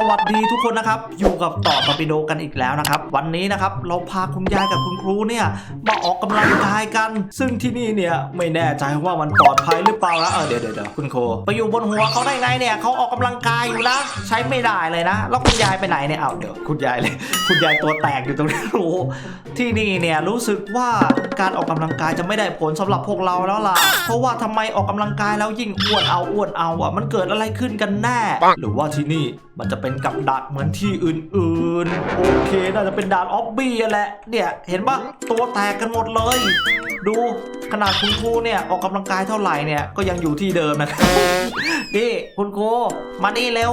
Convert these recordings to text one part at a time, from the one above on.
สวัสดีทุกคนนะครับ อยู่กับต่อตอปิโดกันอีกแล้วนะครับ วันนี้นะครับเราพาคุณยายกับคุณครูเนี่ยมาออกกำลังกายกัน ซึ่งที่นี่เนี่ยไม่แน่ใจว่ามันปลอดภัยหรือเปล่านะเออเดี๋ยวเดี๋ยวคุณครูไปอยู่บนหัวเขาได้ไงเนี่ยเขาออกกำลังกายอยู่นะใช้ไม่ได้เลยนะ แล้วคุณยายไปไหนเนี่ยเอาเดี๋ยวคุณยายเลย คุณยายตัวแตกอยู่ตรงนี้โอ้ที่นี่เนี่ยรู้สึกว่าการออกกำลังกายจะไม่ได้ผลสำหรับพวกเราแล้วล่ะเพราะว่าทำไมออกกำลังกายแล้วยิ่งอ้วนเอาอ้วนเอาอะมันเกิดอะไรขึ้นกันแน่ หรือว่าที่นี่มันจะเป็น็นกับดักเหมือนที่อื่นๆ โอเค น่าจะเป็นด่านออบบี้แหละ เนี่ยเห็นปะตัวแตกกันหมดเลย ดูขนาดคุณครูเนี่ยออกกำลังกายเท่าไหร่เนี่ยก็ยังอยู่ที่เดิมนะครับนี่คุณครูมานี่เร็ว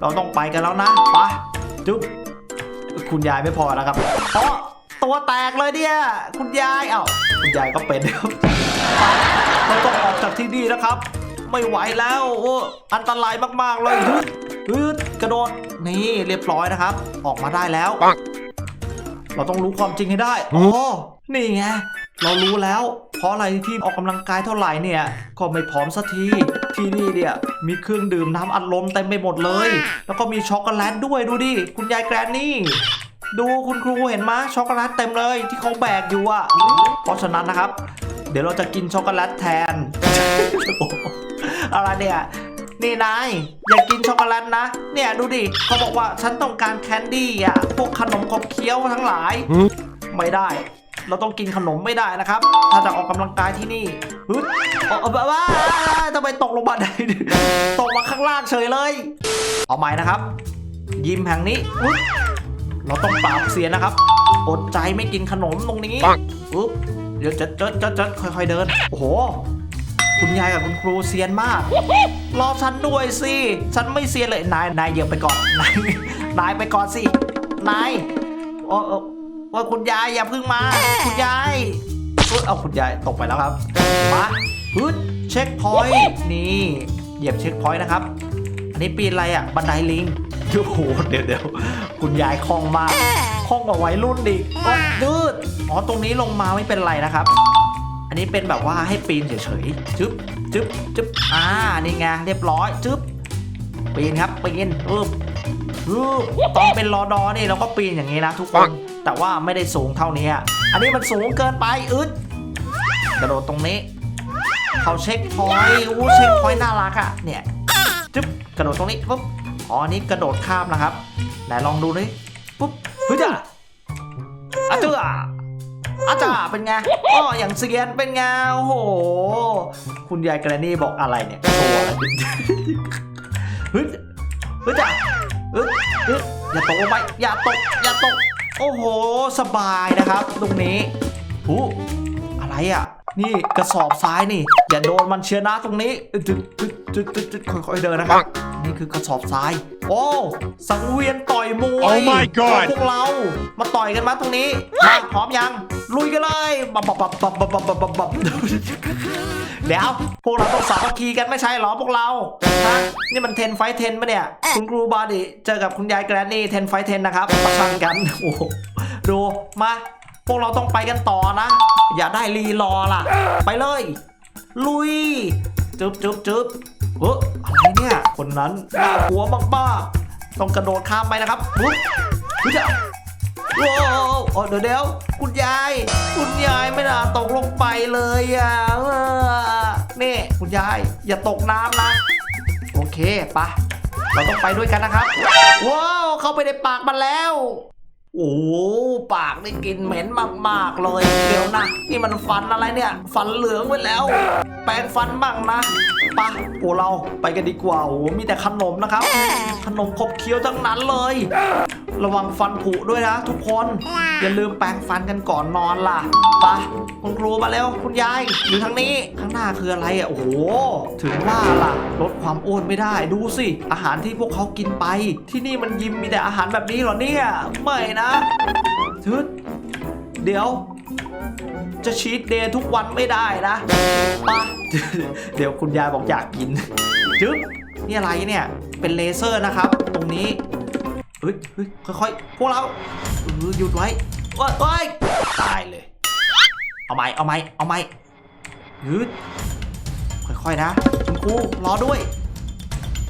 เราต้องไปกันแล้วนะไปจุ๊บคุณยายไม่พอนะครับเพราะตัวแตกเลยเนี่ยคุณยายเอ้าคุณยายก็เป็นครับเราต้องออกจากที่นี่นะครับ ไม่ไหวแล้วอันตรายมากๆเลย ฮึดฮึดกระโดด นี่เรียบร้อยนะครับ ออกมาได้แล้วปังเราต้องรู้ความจริงให้ได้โอ้นี่ไง เรารู้แล้ว เพราะอะไรที่ออกกำลังกายเท่าไหร่เนี่ย ก็ไม่พร้อมสักที ที่นี่เนี่ยมีเครื่องดื่มน้ำอัดลมเต็มไปหมดเลย แล้วก็มีช็อกโกแลตด้วยดูดิ คุณยายแกรนนี่ ดูคุณครูเห็นไหมช็อกโกแลตเต็มเลยที่เขาแบกอยู่อะเพราะฉะนั้นนะครับ เดี๋ยวเราจะกินช็อกโกแลตแทนอะไรเนี่ย นี่นายอย่ากินช็อกโกแลตนะ เนี่ยดูดิเขาบอกว่าฉันต้องการแคนดี้อะพวกขนมขบเคี้ยวทั้งหลายหือไม่ได้ เราต้องกินขนมไม่ได้นะครับ ถ้าจะออกกำลังกายที่นี่ฮึดเอาเอาแบบว่าทำไมตกลงมาได้ตกมาข้างล่างเฉยเลย เอาใหม่นะครับ ยิมแห่งนี้ฮึดเราต้องปราบเสียนนะครับ อดใจไม่กินขนมตรงนี้ปังปึ๊บเดี๋ยวจะจะจะจะค่อยๆเดิน โอ้โห คุณยายกับคุณครูเซียนมาก รอฉันด้วยสิ ฉันไม่เซียนเลย นาย นายเหยียบไปก่อน นาย นายไปก่อนสิ นายโอ้โอ้ว่าคุณยายอย่าเพึ่งมา คุณยายเอ้ยเอาคุณยายตกไปแล้วครับ มาพึ่ดเช็คพอยต์นี่ เหยียบเช็คพอยต์นะครับ อันนี้ปีนอะไรอะ บันไดลิงโอ้โหเดี๋ยวเดี๋ยวคุณยายคล่องมากคล่องกว่าวัยรุ่นดิยดืดอ๋อ ตรงนี้ลงมาไม่เป็นไรนะครับ อันนี้เป็นแบบว่าให้ปีนเฉยๆจึ๊บจึ๊บจึ๊บอ่านี่ไงเรียบร้อยจึ๊บปีนครับปีนอึบอึบตอนเป็นรอดอนี่เราก็ปีนอย่างนี้นะทุกคปันงแต่ว่าไม่ได้สูงเท่านี้อะอันนี้มันสูงเกินไปอึดกระโดดตรงนี้เขาเช็คพอยต์อู้เช็คพอยต์น่ารักอะเนี่ยจึ๊บกระโดดตรงนี้ปุ๊บอ๋ออันนี้กระโดดข้ามนะครับไหนลองดูดิปุ๊บเฮ้ยจ้ะอาเจ้า อาจ้าเป็นไงอ๋ออย่างเซียนเป็นไงโอ้โห คุณยายแกรนี่บอกอะไรเนี่ยตัวอะไรเฮ้ยเฮ้ยจ้ะเฮ้ยเฮ้ยอย่าตกลงไปอย่าตกอย่าตก โอ้โห สบายนะครับ ตรงนี้หูอะไรอะ นี่กระสอบทรายนี่ อย่าโดนมันเชียร์นะตรงนี้จึ๊ดจึ๊ดจึ๊ดจึ๊ดจึ๊ดค่อยๆเดินนะครับ นี่คือกระสอบทราย โอ้สังเวียนต่อยมวย Oh my god พวกเรา มาต่อยกันมาตรงนี้มาพร้อมยัง ลุยกันเลยบับบับบับบับบับบับบับบับเดี๋ยวพวกเราต้องสามัคคีกันไม่ใช่เหรอพวกเราฮะนี่มันเทนไฟเทนปะเนี่ย คุณครูบาดิเจอกับคุณยายแกรนนี่เทนไฟเทนนะครับประชันกันโอ้โหดูมา พวกเราต้องไปกันต่อนะ อย่าได้รีรอล่ะ ไปเลย ลุย จึ๊บจึ๊บจึ๊บเฮ้ยอะไรเนี่ย คนนั้นน่ากลัวมากๆต้องกระโดดข้ามไปนะครับปุ๊บเฮ้ยจะว้าวเดี๋ยวเดี๋ยวคุณยาย คุณยายไม่น่าตกลงไปเลยอะนี่คุณยาย อย่าตกน้ำนะ โอเคปะเราต้องไปด้วยกันนะครับ ว้าว เข้าไปในปากมันแล้ว โอ้ปากได้กลินเหม็นมากๆเลย เดี๋ยวนะ นี่มันฟันอะไรเนี่ย ฟันเหลืองไปแล้ว แปรงฟันบ้างนะ ปะพวกเราไปกันดีกว่าโอ้โหมีแต่ขนมนะครับ ขนมขบเคี้ยวทั้งนั้นเลย ระวังฟันผุด้วยนะ ทุกคน อย่าลืมแปรงฟันกันก่อนนอนล่ะไปะคุณครูมาแล้วคุณยายอยู่ทางนี้ข้างหน้าคืออะไรอะโอ้โหถึงว่าล่ะลดความอ้วนไม่ได้ดูสิอาหารที่พวกเขากินไป ที่นี่มันยิมมีแต่อาหารแบบนี้เหรอเนี่ยไม่นะทึดเดี๋ยว จะชีตเดย์ทุกวันไม่ได้นะไปะเดี๋ยวคุณยายบอกอยากกิน จึ๊บ นี่อะไรเนี่ย เป็นเลเซอร์นะครับ ตรงนี้เฮ้ยเฮ้ยค่อยๆ พวกเราเออหยุดไว้โอ้ยโอ้ยตายเลย เอาไหมเอาไหมเอาไหมยืดค่อยๆนะคุณครูรอด้วย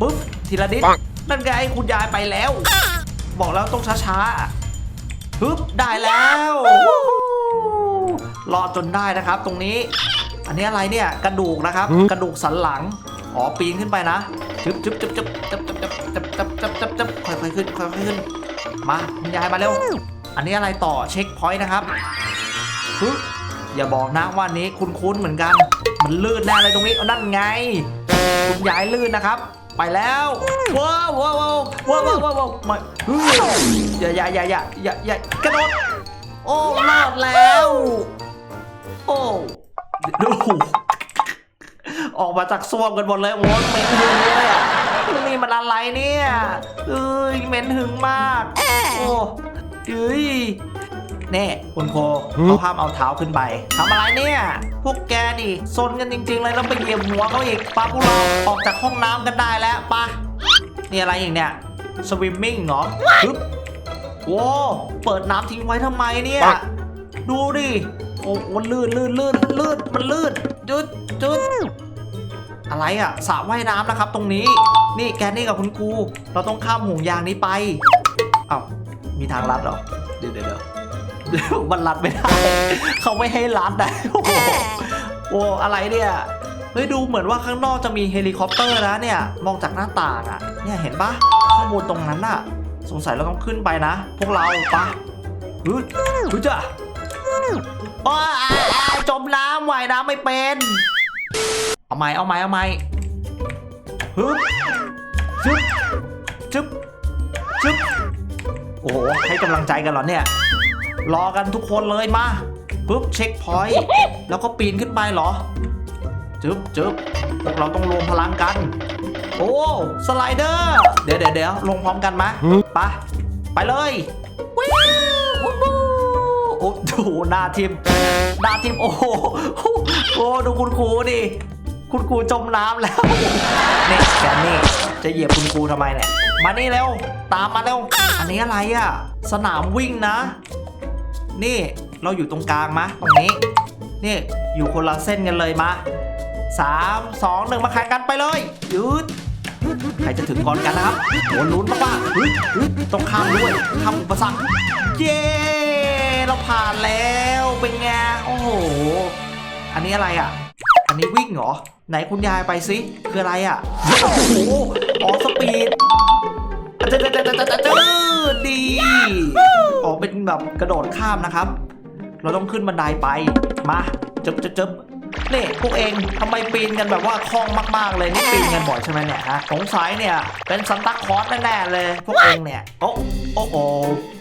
ปึ๊บทีละนิดปังนั่นไงคุณยายไปแล้ว บอกแล้วต้องช้าๆฮึบได้แล้ว รอดจนได้นะครับ ตรงนี้ อันนี้อะไรเนี่ยกระดูกนะครับ กระดูกสันหลังอ๋อปีนขึ้นไปนะจึ๊บจึ๊บจึ๊บจึ๊บจึ๊บจึ๊บจึ๊บจึ๊บจึ๊บจึ๊บจึ๊บค่อยๆขึ้นค่อยๆขึ้น มาคุณยายมาเร็ว อันนี้อะไรต่อเช็คพอยต์นะครับฮึบอย่าบอกนะว่านี้คุ้นๆเหมือนกัน มันลื่นแน่เลยตรงนี้เอานั่นไง คุณยายลื่นนะครับ ไปแล้วว้าวว้าวว้าวว้าวว้าวว้าวว้าวมาเฮ้ยอย่าอย่าอย่าอย่าอย่าอย่ากระโดดโอ้รอดแล้ว โอ้ดูออกมาจากซ่วมกันหมดเลยโอ้ยเหม็นหึงเลยอะนี่มันอะไรเนี่ยเอ้ยเหม็นหึงมากโอ้เอ้ยเน่คุณโคเขาห้ามเอาเท้าขึ้นไปทำอะไรเนี่ย พวกแกนี่ซนกันจริง ๆ เลยแล้วไปเหยียบหัวเขาอีกปาพวกเราออกจากห้องน้ำกันได้แล้วปะนี่อะไรอีกเนี่ยสวิมมิ่งเหรอปึ๊บโว้เปิดน้ำทิ้งไว้ทำไมเนี่ย ดูดิ โอ้มันลื่นลื่นลื่นลื่นมันลื่นจุดจุดอะไรอะสระว่ายน้ำนะครับ ตรงนี้ นี่แกนี่กับคุณครูเราต้องข้ามห่วงยางนี้ไปเอ้ามีทางลัดเหรอเดี๋ยวเดี๋ยวเดี๋ยวเดี๋ยวมันลัดไม่ได้ เขาไม่ให้ลัดนะโอ้โหโอ้อะไรเนี่ยเฮ้ยดูเหมือนว่าข้างนอกจะมีเฮลิคอปเตอร์นะเนี่ย มองจากหน้าต่างอะเนี่ยเห็นปะข้างบนตรงนั้นอะสงสัยเราต้องขึ้นไปนะ พวกเราปะฮึดฮึดจ้ะ โอ้ยอ่าอ่าจมน้ำว่ายน้ำไม่เป็น เอาไหมเอาไหมเอาไหมฮึบจึ๊บจึ๊บจึ๊บโอ้โหให้กำลังใจกันเหรอเนี่ย รอกันทุกคนเลยมาปึ๊บเช็คพอยต์แล้วก็ปีนขึ้นไปเหรอจึ๊บจึ๊บพวกเราต้องรวมพลังกัน โอ้สไลเดอร์ เดี๋ยวเดี๋ยวเดี๋ยวลงพร้อมกันไหมไปไปเลยวิววู้วู้โอ้โหหน้าทีมหน้าทีมโอ้โหโอ้ดูคุณครูดิคุณครูจมน้ำแล้วนี่แกนี่จะเหยียบคุณครูทำไมเนี่ยมานี่เร็วตามมาเร็วอันนี้อะไรอะสนามวิ่งนะ นี่เราอยู่ตรงกลางมะตรงนี้ นี่อยู่คนละเส้นกันเลยมาสามสองหนึ่งมาแข่งกันไปเลยยืดใครจะถึงก่อนกันนะครับโหลุ้นมากๆต้องข้ามด้วยข้ามอุปสรรคเย้ เราผ่านแล้วเป็นไงโอ้โห อันนี้อะไรอะ อันนี้วิ่งเหรอ ไหนคุณยายไปสิคืออะไรอะ โอ้โหอ๋อสปีดจะจะจะจะจะจะดีอ๋อเป็นแบบกระโดดข้ามนะครับ เราต้องขึ้นบันไดไป มาจบจึบจึบนี่พวกเองทำไมปีนกันแบบว่าคล่องมาก ๆ เลยนี่ปีนกันบ่อยใช่ไหมเนี่ยฮะสงสัยเนี่ยเป็นซันตาคลอสแน่ๆเลย พวกเองเนี่ย โอ้โอ้โอ้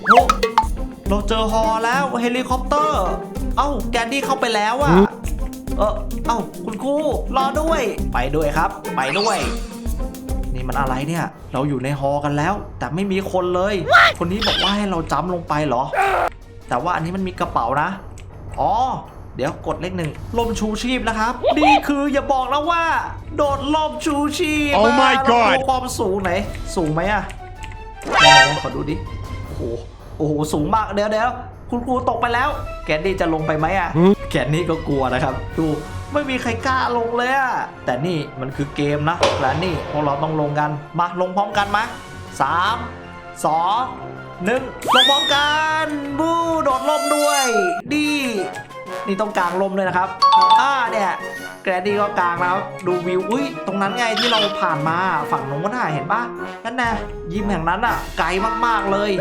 โอ้ เราเจอฮอแล้วเฮลิคอปเตอร์ เอ้าแกนดี้เข้าไปแล้วอะเออเอ้าคุณครูรอด้วย ไปด้วยครับ ไปด้วย นี่มันอะไรเนี่ย เราอยู่ในฮอกันแล้ว แต่ไม่มีคนเลย คนนี้บอกว่าให้เราจำลงไปเหรอ แต่ว่าอันนี้มันมีกระเป๋านะ อ๋อเดี๋ยวกดเลขหนึ่งลมชูชีพนะครับ นี่คืออย่าบอกนะว่า โดดลมชูชีพ Oh my อะ God เราตัวความสูงไหน สูงไหมอะไหนๆขอดูดิ โอ้โห โอ้โหสูงมากเดี๋ยวเดี๋ยวคุณครูตกไปแล้ว แกนดี้จะลงไปไหมอะแกนนี่ก็กลัวนะครับ ดูไม่มีใครกล้าลงเลยอะแต่นี่มันคือเกมนะและนี่พวกเราต้องลงกันมาลงพร้อมกันไหมสามสองหนึ่งลงพร้อมกันบูโดดล่มด้วย ดี นี่ต้องกลางลมเลยนะครับอ่าเนี่ย แกรดดี้ก็กลางแล้วดูวิวอุ้ยตรงนั้นไงที่เราผ่านมาฝั่งนู้นน่ะเห็นปะนั่นนะยิมแห่งนั้นอะไกลมากๆเลย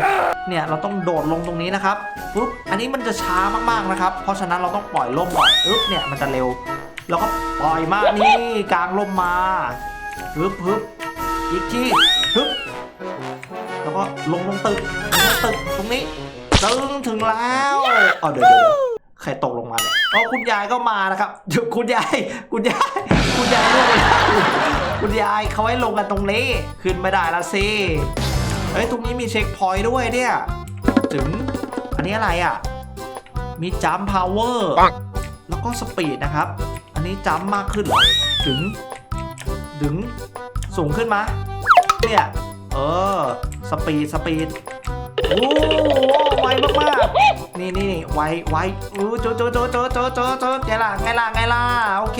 เนี่ยเราต้องโดดลงตรงนี้นะครับปุ๊บอันนี้มันจะช้ามากๆนะครับ เพราะฉะนั้นเราต้องปล่อยล่มก่อนปึ๊บเนี่ยมันจะเร็วแล้วก็ปล่อยมานี่กลางล่มมาปึ๊บปึ๊บอีกทีปึ๊บแล้วก็ลงลงตึกลงตึกตรงนี้ตึงถึงแล้วอ๋อเดี๋ยวเดี๋ยว ใครตกลงมาเนี่ยอ๋อคุณยายก็มานะครับเดี๋ยวคุณยาย คุณยาย คุณยายล่วงไปแล้วคุณยายเขาให้ลงกันตรงนี้ ขึ้นไม่ได้ละสิเฮ้ย ตรงนี้มีเช็คพอยต์ด้วยเนี่ย ถึง อันนี้อะไรอะ มีจัมพาวเวอร์ปังแล้วก็สปีดนะครับ อันนี้จัมมากขึ้นเหรอ ถึง ถึง สูงขึ้นมาเนี่ย เออ สปีด สปีด โอ้โหไวมากๆนี่นี่ไวไวอู้โจโจโจโจโจโจโจไงล่ะไงล่ะไงล่ะโอเค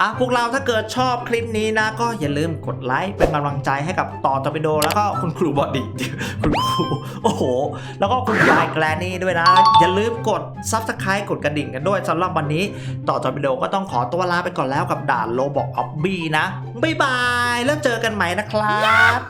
อะพวกเราถ้าเกิดชอบคลิปนี้นะ ก็อย่าลืมกดไลค์เป็นกำลังใจให้กับต่อตอร์ปิโด แล้วก็คุณครูบอดี้คุณครู โอ้โห แล้วก็คุณยายแกลนี่ด้วยนะ อย่าลืมกด Subscribe กดกระดิ่งกันด้วยสำหรับวันนี้ ต่อตอร์ปิโดก็ต้องขอตัวลาไปก่อนแล้วกับด่านโลบอกออบบี้นะบ๊ายบายแล้วเจอกันใหม่นะครับ